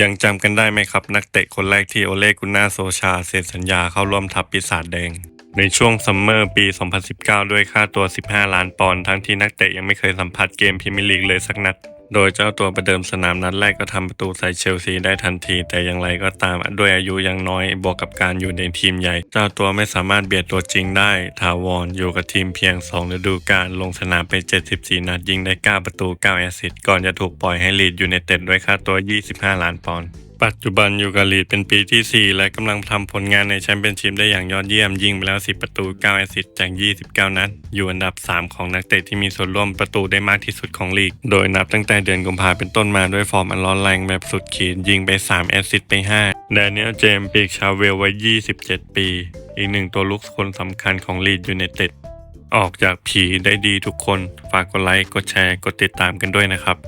ยังจำกันได้ไหมครับ นักเตะคนแรกที่โอเลกุน่าโซชาเซ็นสัญญาเข้าร่วมทัพปีศาจแดง ในช่วงซัมเมอร์ปี 2019 ด้วยค่าตัว 15 ล้านปอนด์ทั้งที่นักเตะยังไม่เคยสัมผัสเกมพรีเมียร์ลีกเลยสักนัด โดยเจ้าตัวประเดิมสนามนัดแรกก็ทำประตูใส่เชลซีได้ทันที แต่อย่างไรก็ตามด้วยอายุยังน้อยบวกกับการอยู่ในทีมใหญ่ เจ้าตัวไม่สามารถเบียดตัวจริงได้ ถาวรอยู่กับทีมเพียง 2 ฤดูกาลลงสนามไป 74 นัดยิงได้ 9 ประตู 9 แอสซิสต์ก่อนจะถูกปล่อยให้ลีดยูไนเต็ดด้วยค่าตัว 25 ล้านปอนด์ ปัจจุบันอยู่กับลีดเป็นปีที่ 4 และกำลังทำผลงานในแชมเปี้ยนชิพได้อย่างยอดเยี่ยมยิงไปแล้ว 10 ประตู 9 แอสซิสต์จาก 29 นัด อยู่อันดับ 3 ของนักเตะที่มีส่วนร่วมประตูได้มากที่สุดของลีก โดยนับตั้งแต่เดือนกุมภาเป็นต้นมาด้วยฟอร์มอันร้อนแรงแบบสุดขีด ยิงไป 3 แอสซิสต์ไป 5 แดเนียลเจมส์ปีกชาวเวลวัย 27 ปี อีกหนึ่งตัวลุกคนสำคัญของลีดยูไนเต็ดออกจากผีได้ดีทุกคนฝากกดไลค์กดแชร์กดติดตามกันด้วยนะครับ